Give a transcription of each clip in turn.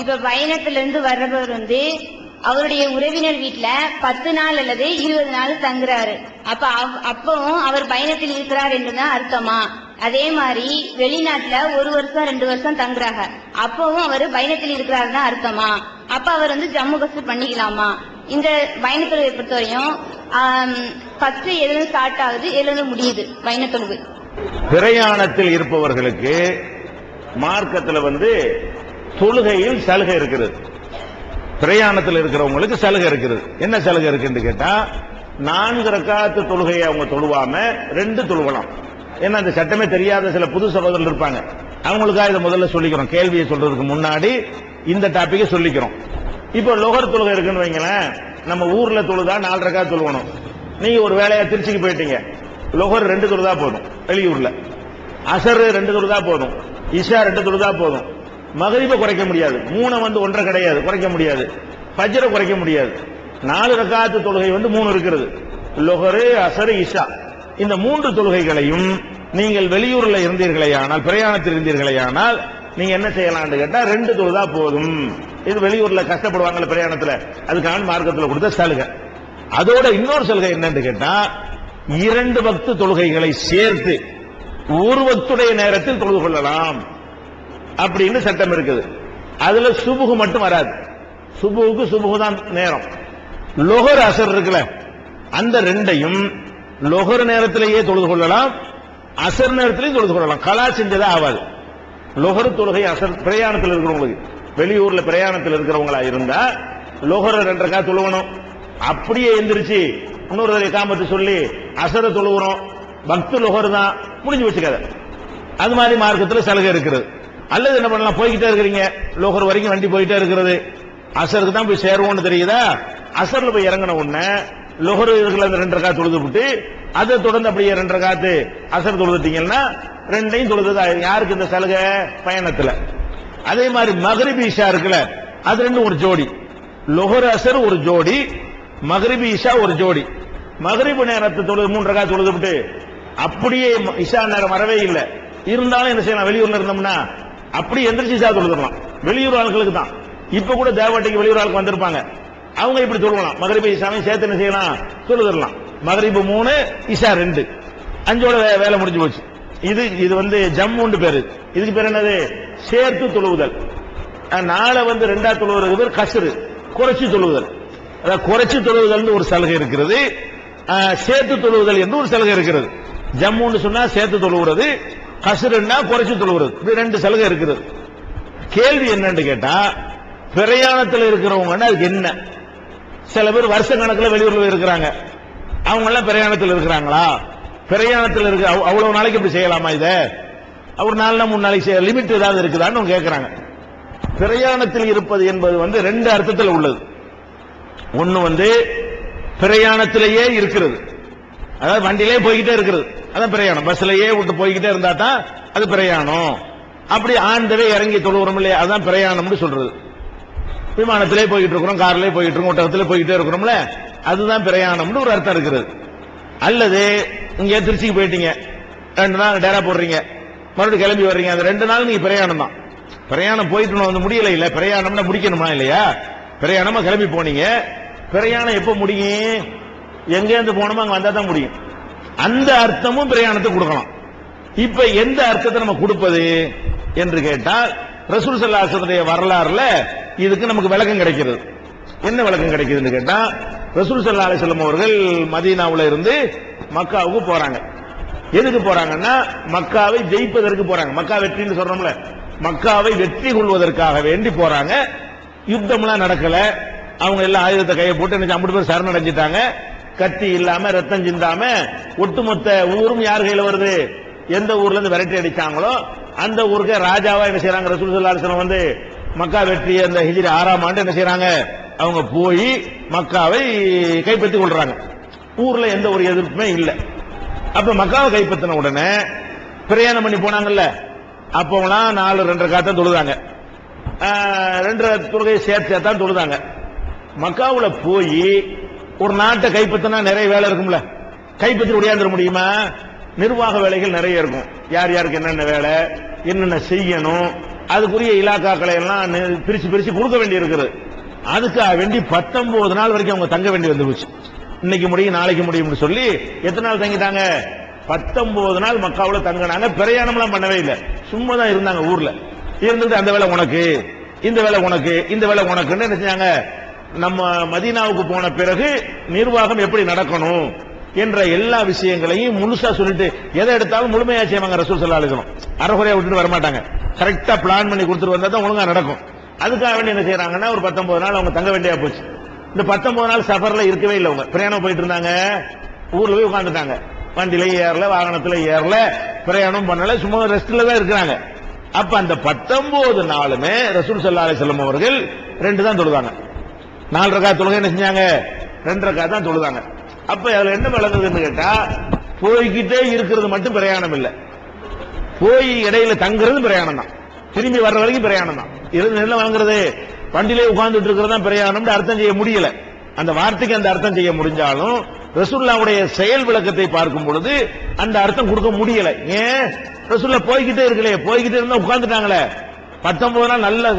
இப்ப பயணத்துல இருந்து வர்றவர் வந்து அவருடைய உறவினர் வீட்ல பத்து நாள் அல்லது இருபது நாள் தங்குறாரு. அப்ப அப்பவும் அவர் பயணத்தில் இருக்கிறார் என்றுதான் அர்த்தமா? அதே மாதிரி வெளிநாட்டுல ஒரு வருஷம் ரெண்டு வருஷம் தங்குறாங்க. அப்பவும் அவர் பயணத்தில் இருக்கிறார் தான் அர்த்தமா? அப்ப அவர் வந்து ஜம்மு கஸ்ட் பண்ணிக்கலாமா? இந்த பயணத்தொழுவை பொறுத்தவரையும் ஃபர்ஸ்ட் எதுல ஸ்டார்ட் ஆகுது எதுல முடியுது பயணத்தொழுவு பிரயாணத்தில் இருப்பவர்களுக்கு மார்க்கத்தில் வந்து தொழுகையில் சலுகை இருக்கிறது. பிரயாணத்தில் இருக்கிறவங்களுக்கு சலுகை இருக்கிறது. என்ன சலுகை இருக்குன்னு கேட்டா நான்கு ரக்காத்து தொழுகையை அவங்க தொழுவாம ரெண்டு தொழுகலாம் ஏன்னா அந்த சட்டமே தெரியாத சில புது சகோதரர்கள் இருப்பாங்க. அவங்களுக்காக இதை முதல்ல சொல்லிக்கிறோம். கேள்வியை சொல்றதுக்கு முன்னாடி இந்த டாபிக்கை சொல்லிக்கிறோம். இப்போ லோகர் தொழுகை இருக்குன்னு வைங்களேன் நம்ம ஊர்ல தொழுதா நாலு ரக்கா தொழுவணும். நீங்க ஒரு வேலையா திருச்சிக்கு போயிட்டீங்க. லோகர் ரெண்டு தொழுதா போதும் வெளியூர்ல. அசர் ரெண்டு தொழுதா போதும் இஷா ரெண்டு தொழுதா போதும். மகரிப குறைக்க முடியாது. மூணை வந்து ஒன்றரை கிடையாது. குறைக்க முடியாது. பஜ்ஜரை குறைக்க முடியாது. நாலு ரக்காத்து தொழுகை வந்து மூணு இருக்கிறது. லொஹரு அசரு இஷா. இந்த மூன்று தொழுகைகளையும் நீங்கள் வெளியூர்ல இருந்தீர்களேயானால் பிரயாணத்தில் இருந்தீர்களே ஆனால் நீங்க என்ன செய்யலாம்னு கேட்டா ரெண்டு தொழுதா போதும். இது வெளியூர்ல கஷ்டப்படுவாங்கல்ல பிரயாணத்துல. அதுக்கான மார்க்கத்துல கொடுத்த சலுகை. அதோட இன்னொரு சலுகை என்னன்னு கேட்டா இரண்டு பக்து தொழுகைகளை சேர்த்து ஒரு பக்துடைய நேரத்தில் தொழுது கொள்ளலாம். அப்படின்னு சட்டம் இருக்குது. அதுல சுபுகு மட்டும் வராது. சுபுகுக்கு சுபுகு தான் நேரம். லொகர் அசர் இருக்குல்ல அந்த ரெண்டையும் லொகர் நேரத்திலேயே தொழுது கொள்ளலாம் அசர் நேரத்திலேயும் தொழுது கொள்ளலாம். கலா செஞ்சதா ஆகாது. லொகர் தொழுகை அசர் பிரயாணத்தில் இருக்கிறவங்களுக்கு வெளியூர்ல பிரயாணத்தில் இருக்கிறவங்களா இருந்தா லொகர் ரெண்டரைக்கா தொழுவணும். அப்படியே எந்திரிச்சு இன்னொரு தடவை காமத்து சொல்லி அசர தொழுகிறோம் பக்து லொகர் தான். முடிஞ்சு வச்சுக்காத அது மாதிரி மார்க்கத்தில் சலுகை இருக்கிறது. அல்லது என்ன பண்ணலாம் போய்கிட்டே இருக்கிறீங்க. லோகர் வரைக்கும் வண்டி போயிட்டே இருக்கிறது. அசருக்கு தான் போய் சேருவோம்னு தெரியுதா? அசர்ல போய் இறங்கின உடனே லொஹர் இருக்கிற அந்த ரெண்டரை காத்து தொழுது விட்டு அதை தொடர்ந்து அப்படியே ரெண்டரை காத்து அசர் தொழுதுட்டீங்கன்னா ரெண்டையும் தொழுதுதா யாருக்கு இந்த சலுகை? பயணத்துல. அதே மாதிரி மகரிபி இஷா இருக்குல்ல அது ரெண்டும் ஒரு ஜோடி. லொஹர் அசர் ஒரு ஜோடி மகரிபி இஷா ஒரு ஜோடி. மகரிபு நேரத்தை தொழுது மூன்றரை காத்து தொழுது விட்டு அப்படியே இஷா நேரம் வரவே இல்லை. இருந்தாலும் என்ன செய்யலாம்? வெளியூர்ல இருந்தோம்னா அப்படி எந்திரிச்சு சார் தொழுதுடலாம் வெளியூர் ஆளுகளுக்கு தான். இப்ப கூட தேவாட்டிக்கு வெளியூர் ஆளுக்கு வந்திருப்பாங்க. அவங்க இப்படி தொழுவலாம் மகரிப இசாமி சேர்த்து என்ன செய்யலாம்? தொழுதுடலாம் மகரிபு மூணு இஷா ரெண்டு. அஞ்சோட வே- வேலை முடிஞ்சு போச்சு. இது இது வந்து ஜம்முண்டு பேரு. இதுக்கு பேர் என்னது? சேர்த்து தொழுவுதல். நாளை வந்து ரெண்டா தொழுவுறது பேர் கசுறு குறைச்சி தொழுவுதல். அதாவது குறைச்சி தொழுவுதல் ஒரு சலுகை இருக்கிறது. சேர்த்து தொழுவுதல் என்று ஒரு சலுகை இருக்கிறது. ஜம்முன்னு சொன்னா சேர்த்து தொழுவுறது. கசுருன்னா குறைச்சு தொழுவுறது. இது ரெண்டு சலுகை இருக்கிறது கேள்வி என்னன்னு கேட்டா பிரயாணத்தில் இருக்கிறவங்கன்னா அதுக்கு என்ன? சில பேர் வருஷ கணக்கில் வெளியூர்ல இருக்கிறாங்க. அவங்க எல்லாம் பிரயாணத்தில் இருக்கிறாங்களா? பிரயாணத்தில் இருக்க அவ்- அவ்வளவு நாளைக்கு இப்படி செய்யலாமா இதை? ஒரு நாலு நாள் மூணு நாளைக்கு செய்ய லிமிட் ஏதாவது இருக்குதான்னு அவங்க பிரயாணத்தில் இருப்பது என்பது வந்து ரெண்டு அர்த்தத்தில் உள்ளது. ஒன்னு வந்து பிரயாணத்திலேயே இருக்கிறது. அதாவது வண்டியிலே போய்கிட்டே இருக்கிறது. அதான் பிரயாணம். பஸ்லயே விட்டு போய்கிட்டே இருந்தா தான் அது பிரயாணம். அப்படி ஆண்டவே இறங்கி தொழுகிறோம் இல்லையா? அதான் பிரயாணம்னு சொல்றது. விமானத்திலே போயிட்டு இருக்கிறோம் கார்லயே போயிட்டு இருக்கோம் ஒட்டகத்திலே போயிட்டே இருக்கிறோம்ல? அதுதான் பிரயாணம்னு ஒரு அர்த்தம் இருக்கிறது அல்லது இங்க திருச்சிக்கு போயிட்டீங்க. ரெண்டு நாள் டேரா போடுறீங்க. மறுபடியும் கிளம்பி வர்றீங்க. அந்த ரெண்டு நாள் நீங்க பிரயாணம் தான். பிரயாணம் போயிட்டு வந்து முடியல இல்ல. பிரயாணம்னா முடிக்கணுமா இல்லையா? பிரயாணமா கிளம்பி போனீங்க. பிரயாணம் எப்போ முடியும்? எங்கேருந்து போனோமோ அங்க வந்தா தான் முடியும். அந்த அர்த்தமும் பிரயாணத்தை கொடுக்கலாம். இப்ப எந்த அர்த்தத்தை நம்ம கொடுப்பது என்று கேட்டால் ரசூல் சல்லாசனுடைய வரலாறுல இதுக்கு நமக்கு விளக்கம் கிடைக்கிறது. என்ன விளக்கம் கிடைக்குதுன்னு கேட்டா ரசூல் சல்லா அலிஸ்லம் அவர்கள் மதீனாவுல இருந்து மக்காவுக்கு போறாங்க. எதுக்கு போறாங்கன்னா மக்காவை ஜெயிப்பதற்கு போறாங்க. மக்கா வெற்றின்னு சொல்றோம்ல. மக்காவை வெற்றி கொள்வதற்காக வேண்டி போறாங்க. யுத்தம்லாம் நடக்கல. அவங்க எல்லாம் ஆயுதத்தை கையை போட்டு அம்பது பேர் சரணடைஞ்சிட்டாங்க. கத்தி இல்லாம ரத்தம் சிந்தாம ஒட்டுமொத்த ஊரும் யார் கையில வருது? எந்த ஊர்ல இருந்து விரட்டி அடிச்சாங்களோ அந்த ஊருக்கு ராஜாவா என்ன செய்யறாங்க ரசூல் ஸல்லல்லாஹு வந்து மக்கா வெற்றி அந்த ஹிஜிரி ஆறாம் ஆண்டு என்ன செய்யறாங்க அவங்க போய் மக்காவை கைப்பற்றி கொள்றாங்க. ஊர்ல எந்த ஒரு எதிர்ப்புமே இல்லை. அப்ப மக்காவை கைப்பற்றின உடனே பிரயாணம் பண்ணி போனாங்கல்ல. அப்போலாம் நாலு ரெண்டரை காத்தான் தொழுதாங்க. ரெண்டரை தொழுகை சேர்த்து தான் தொழுதாங்க. மக்காவுல போய் ஒரு நாட்டை கைப்பற்றினா நிறைய வேலை இருக்கும்ல. கைப்பற்றி உடையாந்துட முடியுமா? நிர்வாக வேலைகள் நிறைய இருக்கும். யார் யாருக்கு என்னென்ன வேலை என்னென்ன செய்யணும் அதுக்குரிய இலாக்காக்களை எல்லாம் பிரிச்சு பிரிச்சு கொடுக்க வேண்டி இருக்குது அதுக்காக வேண்டி பத்தொன்பது நாள் வரைக்கும் அவங்க தங்க வேண்டி வந்து போச்சு இன்னைக்கு முடியும் நாளைக்கு முடியும்னு சொல்லி எத்தனை நாள் தங்கிட்டாங்க? பத்தொன்பது நாள் மக்காவில் தங்கினாங்க. பிரயாணம்லாம் பண்ணவே இல்லை. சும்மா தான் இருந்தாங்க ஊர்ல. இருந்துட்டு அந்த வேலை உனக்கு இந்த வேலை உனக்கு இந்த வேலை உனக்குன்னு என்ன செஞ்சாங்க? நம்ம மதீனாவுக்கு போன பிறகு நிர்வாகம் எப்படி நடக்கணும் என்ற எல்லா விஷயங்களையும் முழுசா சொல்லிட்டு எதை எடுத்தாலும் முழுமையா செய்வாங்க ரசூல் சல்லா அலிசலம் அரைகுறையா விட்டுட்டு வர மாட்டாங்க கரெக்டா பிளான் பண்ணி கொடுத்துட்டு வந்தா தான் ஒழுங்கா நடக்கும். அதுக்காக வேண்டி என்ன செய்யறாங்கன்னா ஒரு பத்தொன்பது நாள் அவங்க தங்க வேண்டியா போச்சு. இந்த பத்தொன்பது நாள் சஃபர்ல இருக்கவே இல்லை அவங்க. பிரயாணம் போயிட்டு இருந்தாங்க. ஊர்ல போய் உட்காந்துட்டாங்க வண்டியில ஏறல வாகனத்துல ஏறல பிரயாணம் பண்ணல சும்மா ரெஸ்ட்ல தான் இருக்கிறாங்க. அப்ப அந்த பத்தொன்பது நாளுமே ரசூல் சல்லா அலிசல்லம் அவர்கள் ரெண்டு தான் தொழுதாங்க. நாலு ரக்கா தொழுகை என்ன செஞ்சாங்க? ரெண்டு ரக்கா தான் தொழுதாங்க. அப்ப அதுல என்ன விளங்குதுன்னு கேட்டா போய்கிட்டே இருக்கிறது மட்டும் பிரயாணம் இல்ல. போய் இடையில தங்குறது பிரயாணம் தான். திரும்பி வர்ற வரைக்கும் பிரயாணம் தான். இருந்து என்ன வழங்குறது வண்டியிலே உட்கார்ந்துட்டு இருக்கிறது தான் பிரயாணம்னு அர்த்தம் செய்ய முடியல. அந்த வார்த்தைக்கு அந்த அர்த்தம் செய்ய முடிஞ்சாலும் ரசுல்லாவுடைய செயல் விளக்கத்தை பார்க்கும் பொழுது அந்த அர்த்தம் கொடுக்க முடியல. ஏன்? ரசுல்லா போய்கிட்டே இருக்கலையே. போய்கிட்டே இருந்தா உட்கார்ந்துட்டாங்களே. பத்தொன்பது நாள் நல்ல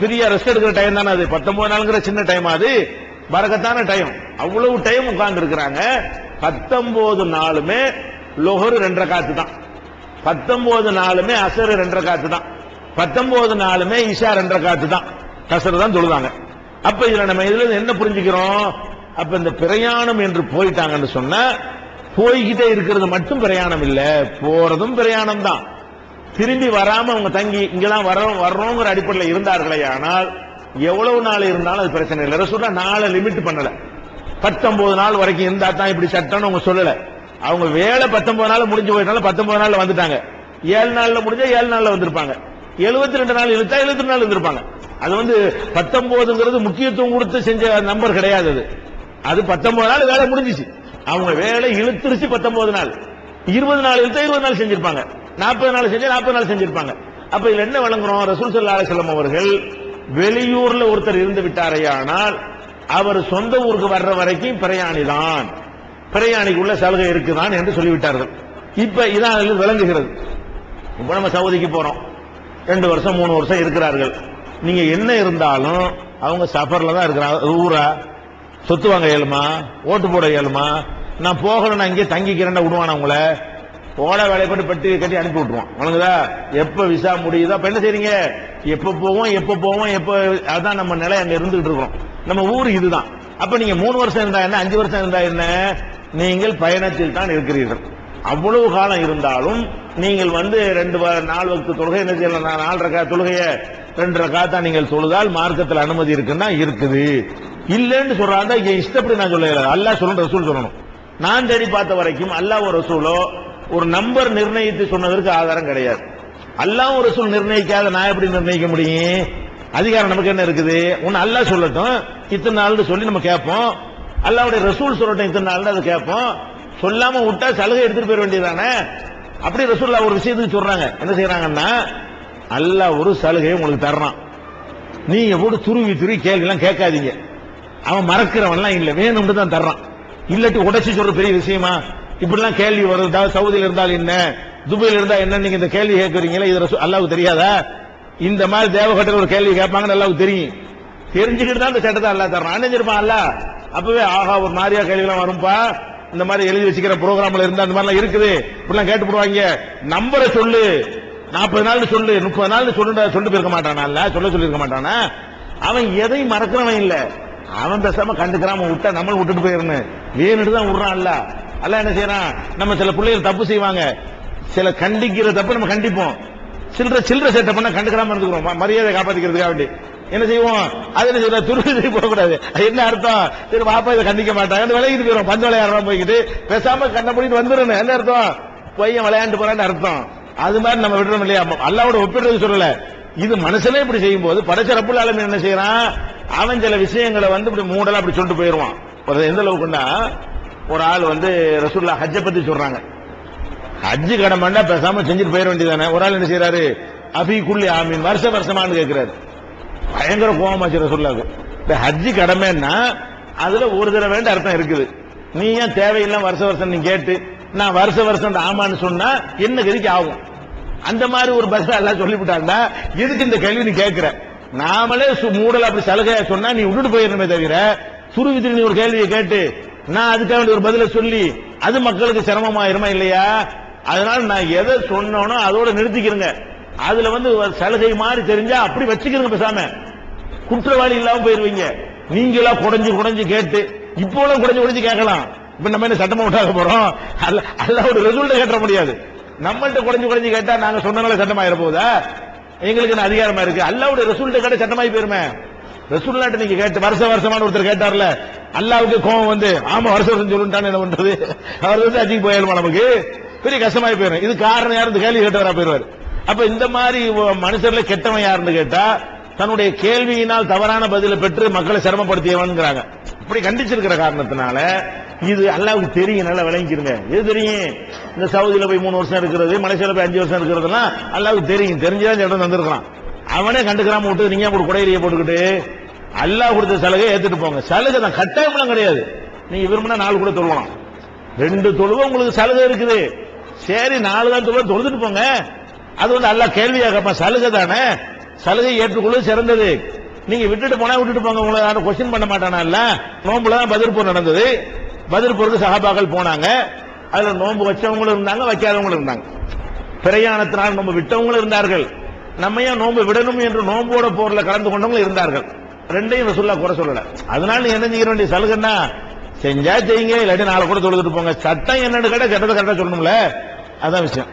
ஃப்ரீயா ரெஸ்ட் எடுக்கிற டைம் தானே அது. பத்தொன்பது நாளுங்கிற சின்ன டைம் அது. பறக்கத்தான டைம் அவ்வளவு டைம் உட்கார்ந்து இருக்கிறாங்க பத்தொன்பது நாளுமே லொஹரு ரெண்டரை காத்து தான். பத்தொன்பது நாளுமே அசரு ரெண்டரை காத்து தான். பத்தொன்பது நாளுமே இஷா ரெண்டரை காத்து தான். கசரு தான் சொல்லுவாங்க அப்ப இதுல நம்ம இதுல இருந்து என்ன புரிஞ்சுக்கிறோம்? அப்ப இந்த பிரயாணம் என்று போயிட்டாங்கன்னு சொன்ன போய்கிட்டே இருக்கிறது மட்டும் பிரயாணம் இல்ல போறதும் பிரயாணம் தான். திரும்பி வராம அவங்க தங்கி இங்கெல்லாம் வரோம் வர்றோங்கிற அடிப்படையில் இருந்தார்களே ஆனால் எவ்வளவு நாள் இருந்தாலும் அது பிரச்சனை இல்லை. ரசூலா நாளை லிமிட் பண்ணல. பத்தொன்பது நாள் வரைக்கும் இருந்தா தான் இப்படி சட்டம்னு அவங்க சொல்லல. அவங்க வேலை பத்தொன்பது நாள் முடிஞ்சு போயிட்டாலும் பத்தொன்பது நாள்ல வந்துட்டாங்க. ஏழு நாள்ல முடிஞ்சா ஏழு நாள்ல வந்திருப்பாங்க. எழுபத்தி ரெண்டு நாள் இழுத்தா எழுபத்தி நாள் இருந்திருப்பாங்க அது வந்து பத்தொன்பதுங்கிறது முக்கியத்துவம் கொடுத்து செஞ்ச நம்பர் கிடையாது அது. அது பத்தொன்பது நாள் வேலை முடிஞ்சிச்சு. அவங்க வேலை இழுத்துருச்சு பத்தொன்பது நாள். இருபது நாள் இழுத்தா இருபது நாள் செஞ்சிருப்பாங்க. நாற்பது நாள் செஞ்சு நாற்பது நாள் செஞ்சிருப்பாங்க. அப்ப இதுல என்ன வழங்குறோம்? ரசூல் சல்லா அலிசல்லம் அவர்கள் வெளியூர்ல ஒருத்தர் இருந்து விட்டாரையானால் அவர் சொந்த ஊருக்கு வர்ற வரைக்கும் பிரயாணி தான். பிரயாணிக்குள்ள சலுகை இருக்குதான் என்று சொல்லிவிட்டார்கள். இப்ப இதான் விளங்குகிறது. இப்ப நம்ம சவுதிக்கு போறோம். ரெண்டு வருஷம் மூணு வருஷம் இருக்கிறார்கள். நீங்க என்ன இருந்தாலும் அவங்க சஃபர்ல தான் இருக்கிறாங்க. ஊரா? சொத்து வாங்க இயலுமா? ஓட்டு போட இயலுமா? நான் போகணும் நான் இங்கே தங்கிக்கிறேன்னா விடுவானா உங்களை? ஓட வேலைப்பட்டு பட்டி கட்டி அனுப்பி விட்டுருவோம் வணங்குதா? எப்ப விசா முடியுதோ அப்ப என்ன செய்றீங்க? எப்ப போவோம் எப்ப போவோம் எப்ப அதான் நம்ம நிலை அங்க இருந்துகிட்டு இருக்கோம் நம்ம ஊர் இதுதான். அப்ப நீங்க மூணு வருஷம் இருந்தா என்ன? அஞ்சு வருஷம் இருந்தா என்ன? நீங்கள் பயணத்தில் தான் இருக்கிறீர்கள். அவ்வளவு காலம் இருந்தாலும் நீங்கள் வந்து ரெண்டு வ- நாலு வகுத்து தொழுகை என்ன செய்யலாம்? நான் நாலு ரக்கா தொழுகைய ரெண்டு ரக்கா தான் நீங்கள் சொல்லுதால் மார்க்கத்தில் அனுமதி இருக்குன்னா இருக்குது. இல்லைன்னு சொல்றாங்க இஷ்டப்படி நான் சொல்ல அல்லாஹ் சொல்லணும் ரசூல் சொல்லணும். நான் தேடி பார்த்த வரைக்கும் அல்லாஹ் ஒரு ரசூலோ ஒரு நம்பர் நிர்ணயித்து சொன்னதற்கு ஆதாரம் கிடையாது. அல்லாஹ் ஒரு ரசூல் நிர்ணயிக்காத நான் எப்படி நிர்ணயிக்க முடியும்? அதிகாரம் நமக்கு என்ன இருக்குது? ஒன்னு அல்லாஹ் சொல்லட்டும். இத்தனை நாள்னு சொல்லி நம்ம கேட்போம். அல்லாவுடைய ரசூல் சொல்லட்டும் இத்தனை நாள்னு அதை கேட்போம். சொல்லாம விட்டா சலுகை எடுத்துட்டு போயிட வேண்டியதானே அப்படி ரசூல்லா ஒரு விஷயத்துக்கு சொல்றாங்க. என்ன செய்யறாங்கன்னா அல்லாஹ் ஒரு சலுகையை உங்களுக்கு தர்றான். நீங்க போட்டு துருவி துருவி கேள்வி எல்லாம் கேட்காதீங்க. அவன் மறக்கிறவன்லாம் இல்ல. வேணும்னு தான் தர்றான். இல்லாட்டி உடச்சி சொல்ற பெரிய விஷயமா? இப்படிலாம் கேள்வி வருது? அதாவது இருந்தால் என்ன? துபாயில் இருந்தா என்ன? நீங்க இந்த கேள்வி கேட்கறீங்களா? இது அல்லாவுக்கு தெரியாதா? இந்த மாதிரி தேவகட்டர் ஒரு கேள்வி கேட்பாங்கன்னு அல்லாவுக்கு தெரியும். தெரிஞ்சுக்கிட்டு தான் இந்த சட்டத்தை அல்லா தரணும் அணிஞ்சிருப்பான் அல்ல அப்பவே ஆஹா ஒரு மாதிரியா கேள்விலாம் வரும்பா? இந்த மாதிரி எழுதி வச்சுக்கிற ப்ரோக்ராம்ல இருந்தா அந்த மாதிரிலாம் இருக்குது. இப்படிலாம் கேட்டு போடுவாங்க. நம்பரை சொல்லு. நாற்பது நாள் சொல்லு. முப்பது நாள் சொல்லு சொல்லிட்டு போயிருக்க மாட்டானா? இல்ல சொல்ல சொல்லியிருக்க மாட்டானா? அவன் எதையும் மறக்கிறவன் இல்லை. அவன் பேசாம கண்டுக்கிறாம விட்டா நம்மளும் விட்டுட்டு போயிடணும் வேணுட்டு தான் விடுறான் அல்ல அல்ல என்ன செய்யறான்? நம்ம சில பிள்ளைகள் தப்பு செய்வாங்க. சில கண்டிக்கிற தப்பு நம்ம கண்டிப்போம். சில்லற சில்லற சேட்டை பண்ண கண்டுக்கிறாம இருந்துக்கிறோம். மரியாதை காப்பாத்திக்கிறதுக்காக வேண்டி. என்ன செய்வோம்? அது என்ன செய்யறோம் துருவி போகக்கூடாது. அது என்ன அர்த்தம்? சரி பாப்பா இதை கண்டிக்க மாட்டாங்க விளையிட்டு போயிடும் பந்து விளையாடுறா போய்கிட்டு பேசாம கண்ண முடிட்டு வந்துடணும் என்ன அர்த்தம்? பையன் விளையாண்டு போறான்னு அர்த்தம். அது மாதிரி நம்ம விடுறோம் இல்லையா? அல்லாவோட ஒப்பிடுறது சொல்லல. இது மனுஷனே இப்படி செய்யும் போது படைச்ச ரப்புல் ஆலமீன் என்ன செய்யறான்? அவன் சில விஷயங்களை வந்து இப்படி மூடலாம் அப்படி சொல்லிட்டு போயிடுவான் ஒரு எந்த அளவுக்குன்னா ஒரு ஆள் வந்து ரசூல்லா ஹஜ்ஜை பத்தி சொல்றாங்க. ஹஜ்ஜு கடமைன்னா பேசாம செஞ்சுட்டு போயிட வேண்டியதானே ஒரு ஆள் என்ன செய்யறாரு அபி குள்ளி ஆமீன் வருஷ வருஷமான்னு கேட்கிறாரு பயங்கர கோபமாச்சு ரசூல்லாவுக்கு இந்த ஹஜ்ஜு கடமைன்னா அதுல ஒரு தடவை வேண்ட அர்த்தம் இருக்குது. நீ ஏன் தேவையில்லாம் வருஷ வருஷம் நீ கேட்டு நான் வருஷ வருஷம் இந்த ஆமான்னு சொன்னா என்ன கதிக்கு ஆகும்? அந்த மாதிரி ஒரு பஸ் எல்லாம் சொல்லிவிட்டாங்கன்னா எதுக்கு இந்த கேள்வி நீ கேட்கிற நாமளே சு- மூடல அப்படி சலுகையா சொன்னா நீ விட்டுட்டு போயிடணுமே தவிர சுருவித்திரி நீ ஒரு கேள்வியை கேட்டு நான் அதுக்காக வேண்டிய ஒரு பதில சொல்லி அது மக்களுக்கு சிரமமாயிருமா இல்லையா? அதனால நான் எதை சொன்னோனோ அதோட நிறுத்திக்கிறேங்க. அதுல வந்து சலுகை மாதிரி தெரிஞ்சா அப்படி வச்சுக்கிறங்க பேசாம. குற்றவாளி இல்லாம போயிருவீங்க. நீங்களா குடைஞ்சு குடைஞ்சு கேட்டு இப்போலாம் குடைஞ்சு குடைஞ்சு கேட்கலாம். இப்ப நம்ம என்ன சட்டமா உண்டாக போறோம்? அல்ல ஒரு ரெசல்ட் கேட்ட முடியாது. நம்மள்ட்ட குறைஞ்சு குறைஞ்சு கேட்டா நாங்க சொன்னனால சட்டமாயிர போகுதா? எங்களுக்கு அதிகாரமா இருக்கு? அல்லாவுடைய ரிசல்ட் கேட்ட சட்டமாயி போயிருமே. ரசூல்லாட்ட நீங்க கேட்டு வருஷ வருஷமான ஒருத்தர் கேட்டார்ல அல்லாவுக்கு கோபம் வந்து ஆமா வருஷ வருஷம் சொல்லுட்டான் என்ன பண்றது? அவர் வந்து அஜிக்கு போயிருமா நமக்கு? பெரிய கஷ்டமாயி போயிடும் இது காரணம் யாரு கேள்வி கேள்வி கேட்டவரா போயிருவாரு. அப்ப இந்த மாதிரி மனுஷர்ல கெட்டவன் யாருன்னு கேட்டா தன்னுடைய கேள்வியினால் தவறான பதிலை பெற்று மக்களை சிரமப்படுத்தியவன்ங்கிறாங்க. இப்படி கண்டிச்சிருக்கிற காரணத்தினால இது அல்லாவுக்கு தெரியும் நல்லா விளங்கிக்கிறங்க இது தெரியும்? இந்த சவுதியில போய் மூணு வருஷம் இருக்கிறது மலேசியால போய் அஞ்சு வருஷம் இருக்கிறதுலாம் அல்லாவுக்கு தெரியும். தெரிஞ்சுதான் இந்த இடம் தந்திருக்கலாம் அவனே கண்டுக்கிறாம விட்டு நீங்க கூட குடையிறிய போட்டுக்கிட்டு? அல்லாஹ் கொடுத்த சலுகை ஏத்துட்டு போங்க. சலுகை தான் கட்டாயம்லாம் கிடையாது. நீங்க விரும்பினா நாலு கூட தொழுவலாம். ரெண்டு தொழுவ உங்களுக்கு சலுகை இருக்குது. சரி நாலு தான் தொழுவ தொழுதுட்டு போங்க. அது வந்து அல்லா கேள்வியாக கேட்பான் சலுகை தானே? சலுகை ஏற்றுக்கொள்ள சிறந்தது. நீங்க விட்டுட்டு போனா விட்டுட்டு போங்க உங்களை யாரும் கொஸ்டின் பண்ண மாட்டானா இல்ல? நோம்புல தான் பதில் போர் நடந்தது. பதில் போருக்கு சகாபாக்கள் போனாங்க. அதுல நோன்பு வச்சவங்களும் இருந்தாங்க வைக்காதவங்களும் இருந்தாங்க. பிரயாணத்தினால் நோன்பு விட்டவங்களும் இருந்தார்கள். நம்ம ஏன் நோன்பு விடணும் என்று நோன்போட போர்ல கலந்து கொண்டவங்களும் இருந்தார்கள். ரெண்டையும் ரசூல்லா குறை சொல்லல. அதனால என்ன செய்ய வேண்டிய சலுகைன்னா செஞ்சா செய்யுங்க இல்லாட்டி நாளை கூட தொழுதுட்டு போங்க. சட்டம் என்னன்னு கேட்டா சட்டத்தை கரெக்டா சொல்லணும்ல. அதான் விஷயம்.